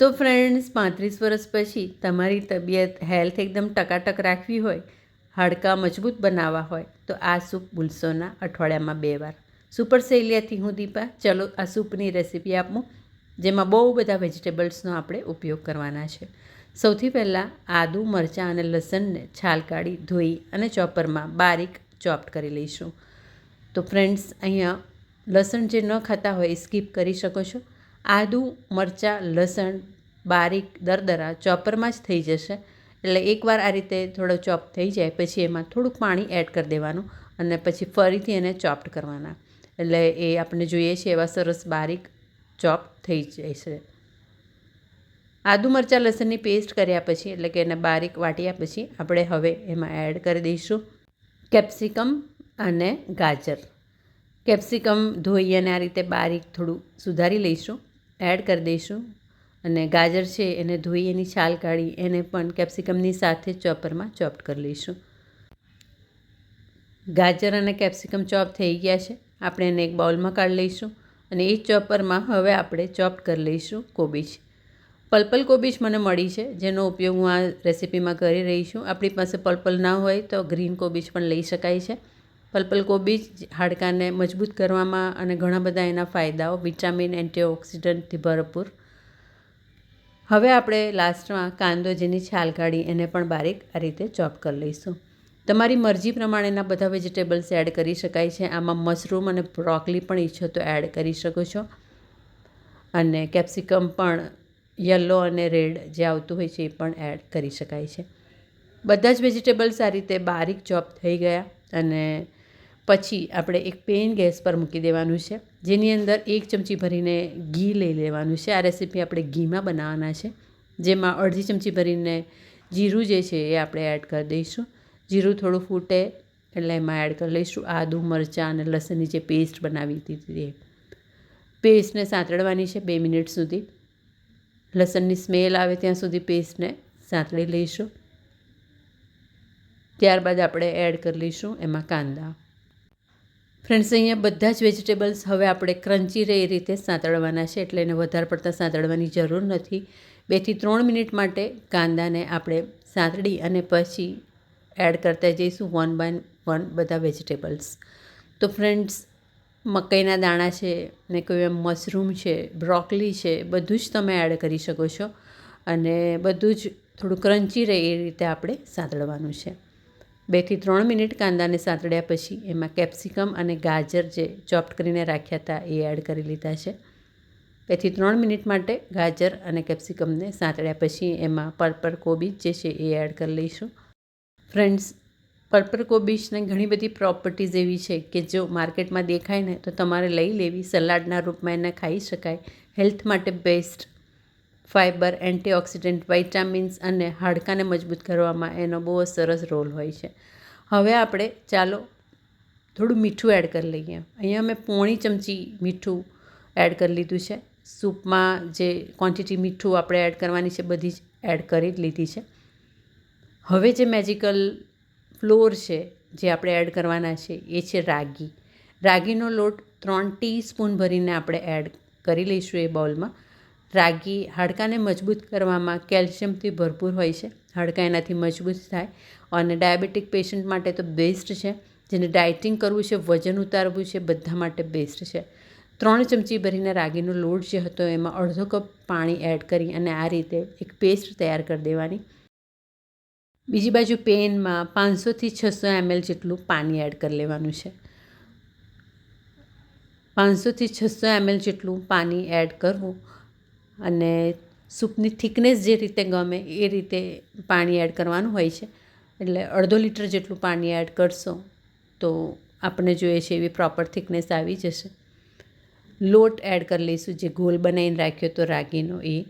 તો ફ્રેન્ડ્સ પાંત્રીસ વર્ષ પછી તમારી તબિયત હેલ્થ એકદમ ટકાટક રાખવી હોય, હાડકાં મજબૂત બનાવવા હોય, તો આ સૂપ ભૂલશો ના અઠવાડિયામાં બે વાર. સુપર શૈલિયાથી હું દીપા. ચલો, આ સૂપની રેસીપી આપું, જેમાં બહુ બધા વેજીટેબલ્સનો આપણે ઉપયોગ કરવાના છે. સૌથી પહેલાં આદું, મરચાં અને લસણને છાલ કાઢી ધોઈ અને ચોપરમાં બારીક ચોપ્ટ કરી લઈશું. તો ફ્રેન્ડ્સ અહીંયા લસણ જે ન ખાતા હોય એ સ્કીપ કરી શકો છો. આદું, મરચાં, લસણ, બારીક, દરદરા ચોપરમાં જ થઈ જશે. એટલે એકવાર આ રીતે થોડો ચોપ થઈ જાય, પછી એમાં થોડુંક પાણી એડ કરી દેવાનું અને પછી ફરીથી એને ચોપ્ડ કરવાના. એટલે એ આપણે જોઈએ છીએ એવા સરસ બારીક ચોપ થઈ જાય છે આદુ, મરચાં, લસણની પેસ્ટ કર્યા પછી, એટલે કે એને બારીક વાટ્યા પછી, આપણે હવે એમાં એડ કરી દઈશું કેપ્સિકમ અને ગાજર. કેપ્સિકમ ધોઈ અને આ રીતે બારીક થોડું સુધારી લઈશું. એડ કરી દઈશું. અને ગાજર છે એને ધોઈ, એની છાલ કાઢી, એને પણ કેપ્સિકમની સાથે ચોપરમાં ચોપ્ટ કરી લઈશું. ગાજર અને કેપ્સિકમ ચોપ થઈ ગયા છે. આપણે એને એક બાઉલમાં કાઢી લઈશું અને એ ચોપરમાં હવે આપણે ચોપ્ટ કરી લઈશું કોબીજ. પલ્પલ કોબીજ મને મળી છે, જેનો ઉપયોગ હું આ રેસીપીમાં કરી રહી છું. આપણી પાસે પલ્પલ ના હોય તો ગ્રીન કોબીજ પણ લઈ શકાય છે. પલ્પલ કોબીજ હાડકાને મજબૂત કરવામાં અને ઘણા બધા એના ફાયદાઓ, વિટામિન, એન્ટીઓક્સિડન્ટથી ભરપૂર. હવે આપણે લાસ્ટમાં કાંદો જેની છાલ કાઢી એને પણ બારીક આ રીતે ચોપ કરી લઈશું. તમારી મરજી પ્રમાણેના બધા વેજીટેબલ્સ એડ કરી શકાય છે. આમાં મશરૂમ અને બ્રોકલી પણ ઈચ્છો તો એડ કરી શકો છો. અને કેપ્સિકમ પણ યલો અને રેડ જે આવતું હોય છે એ પણ એડ કરી શકાય છે. બધા જ વેજીટેબલ્સ આ રીતે બારીક ચોપ થઈ ગયા અને પછી આપણે એક પેન ગેસ પર મૂકી દેવાનું છે. જેની અંદર એક ચમચી ભરીને ઘી લઈ લેવાનું છે. આ રેસીપી આપણે ઘીમાં બનાવવાના છે. જેમાં અડધી ચમચી ભરીને જીરું જે છે એ આપણે એડ કરી દઈશું. જીરું થોડું ફૂટે એટલે એમાં એડ કરી લઈશું. આદું, મરચાં અને લસણની જે પેસ્ટ બનાવી દીધી એ પેસ્ટને સાંતળવાની છે બે મિનિટ સુધી. લસણની સ્મેલ આવે ત્યાં સુધી પેસ્ટને સાંતળી લઈશું. ત્યારબાદ આપણે એડ કરી લઈશું એમાં કાંદા. ફ્રેન્ડ્સ અહીંયા બધા જ વેજીટેબલ્સ હવે આપણે ક્રન્ચી રહે એ રીતે સાંતળવાના છે એટલે એને વધારે પડતા સાંતળવાની જરૂર નથી. બેથી ત્રણ મિનિટ માટે કાંદાને આપણે સાંતળી અને પછી એડ કરતા જઈશું વન બાય વન બધા વેજીટેબલ્સ તો ફ્રેન્ડ્સ મકાઈના દાણા છે ને કોઈ એમ મશરૂમ છે બ્રોકલી છે, બધું જ તમે એડ કરી શકો છો. અને બધું જ થોડું ક્રન્ચી રહે એ રીતે આપણે સાંતળવાનું છે. બેથી ત્રણ મિનિટ કાંદાને સાંતળ્યા પછી એમાં કેપ્સિકમ અને ગાજર જે ચોપ્ટ કરીને રાખ્યા હતા એ એડ કરી લીધા છે. બેથી ત્રણ મિનિટ માટે ગાજર અને કેપ્સિકમને સાંતળ્યા પછી એમાં પર્પર કોબીજ જે છે એ એડ કરી લઈશું. ફ્રેન્ડ્સ પર્પલ કોબીજને ઘણી બધી પ્રોપર્ટીઝ એવી છે કે જો માર્કેટમાં દેખાય ને તો તમારે લઈ લેવી, સલાડના રૂપમાં એને ખાઈ શકાય. હેલ્થ માટે બેસ્ટ ફાઇબર, એન્ટીઓક્સિડન્ટ વાઇટામિન્સ અને હાડકાને મજબૂત કરવામાં એનો બહુ જ સરસ રોલ હોય છે. હવે આપણે ચાલો થોડું મીઠું એડ કરી લઈએ. અહીંયા મેં પોણી ચમચી મીઠું એડ કરી લીધું છે. સૂપમાં જે ક્વોન્ટિટી મીઠું આપણે એડ કરવાની છે બધી જ એડ કરી લીધી છે. હવે જે મેજિકલ ફ્લોર છે જે આપણે એડ કરવાના છે એ છે રાગી. રાગીનો લોટ ત્રણ ટીસ્પૂન ભરીને આપણે એડ કરી લઈશું એ બાઉલમાં રાગી હાડકાને મજબૂત કરવામાં કેલ્શિયમથી ભરપૂર હોય છે. હાડકાં એનાથી મજબૂત થાય અને ડાયાબિટીક પેશન્ટ માટે તો બેસ્ટ છે. જેને ડાયટિંગ કરવું છે, વજન ઉતારવું છે, બધા માટે બેસ્ટ છે. ત્રણ ચમચી ભરીને રાગીનો લોટ જે હતો એમાં અડધો કપ પાણી એડ કરી અને આ રીતે એક પેસ્ટ તૈયાર કરી દેવાની. બીજી બાજુ પેનમાં પાંચસોથી છસો એમએલ જેટલું પાણી એડ કરી લેવાનું છે. પાંચસોથી છસો એમએલ જેટલું પાણી એડ કરવું અને સૂપની થિકનેસ જે રીતે ગમે એ રીતે પાણી એડ કરવાનું હોય છે. એટલે અડધો લીટર જેટલું પાણી એડ કરશો તો આપણે જોઈએ છે એવી પ્રોપર થિકનેસ આવી જશે. લોટ એડ કરી લઈશું, જે ગોલ બનાવીને રાખ્યો તો રાગીનો એ.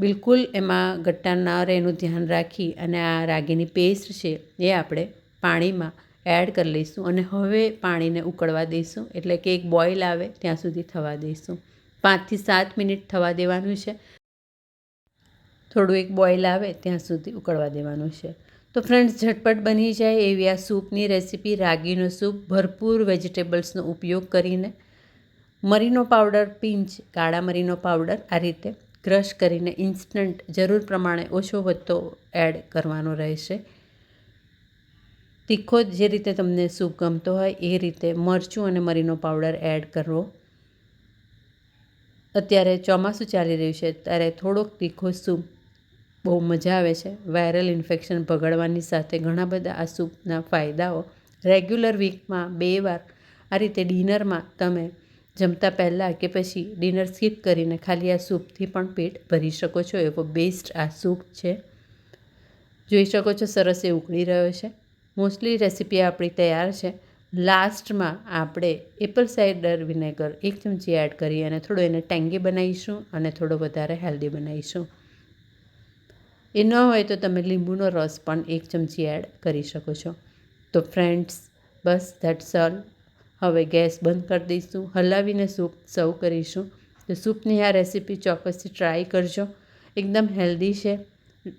બિલકુલ એમાં ગટ્ટા ના રહે એનું ધ્યાન રાખી અને આ રાગીની પેસ્ટ છે એ આપણે પાણીમાં એડ કરી લઈશું અને હવે પાણીને ઉકળવા દઈશું. એટલે કે એક બોઇલ આવે ત્યાં સુધી થવા દઈશું. પાંચથી સાત મિનિટ થવા દેવાનું છે. થોડું એક બોઇલ આવે ત્યાં સુધી ઉકળવા દેવાનું છે. તો ફ્રેન્ડ્સ, ઝટપટ બની જાય એવી આ સૂપની રેસીપી, રાગીનો સૂપ, ભરપૂર વેજીટેબલ્સનો ઉપયોગ કરીને. મરીનો પાવડર, પિંચ, કાળા મરીનો પાવડર આ રીતે ક્રશ કરીને ઇન્સ્ટન્ટ જરૂર પ્રમાણે ઓછો વધતો એડ કરવાનો રહેશે. તીખો જે રીતે તમને સૂપ ગમતો હોય એ રીતે મરચું અને મરીનો પાવડર એડ કરવો. અત્યારે ચોમાસું ચાલી રહ્યું છે, ત્યારે થોડોક તીખો સૂપ બહુ મજા આવે છે. વાયરલ ઇન્ફેક્શન ભગાડવાની સાથે ઘણા બધા આ સૂપના ફાયદાઓ. રેગ્યુલર વીકમાં બે વાર આ રીતે ડિનરમાં તમે જમતા પહેલાં કે પછી ડિનર સ્કીપ કરીને ખાલી આ સૂપથી પણ પેટ ભરી શકો છો, એવો બેસ્ટ આ સૂપ છે. જોઈ શકો છો સરસ એ ઉકળી રહ્યો છે. મોસ્ટલી રેસીપી આપણી તૈયાર છે. લાસ્ટમાં આપણે એપલ સાઇડર વિનેગર એક ચમચી એડ કરી અને થોડો એને ટેંગી બનાવીશું અને થોડો વધારે હેલ્ધી બનાવીશું. એ ન હોય તો તમે લીંબુનો રસ પણ એક ચમચી એડ કરી શકો છો. તો ફ્રેન્ડ્સ, બસ ધેટ્સ ઓલ. હવે ગેસ બંધ કરી દઈશું, હલાવીને સૂપ સર્વ કરીશું. તો સૂપની આ રેસીપી ચોક્કસથી ટ્રાય કરજો. એકદમ હેલ્ધી છે.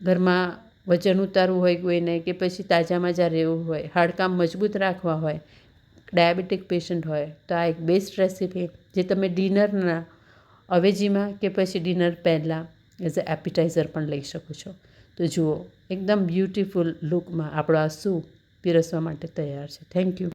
ઘરમાં વજન ઉતારવું હોય કોઈને કે પછી તાજામાં માજા રહેવું હોય હાડકાં મજબૂત રાખવા હોય, ડાયાબિટીક પેશન્ટ હોય, તો આ એક બેસ્ટ રેસીપી જે તમે ડિનરના અવેજીમાં કે પછી ડિનર પહેલાં એઝ અ એપિટાઇઝર પણ લઈ શકો છો. તો જુઓ, એકદમ બ્યુટિફુલ લુકમાં આપણો આ સૂપ પીરસવા માટે તૈયાર છે. Thank you.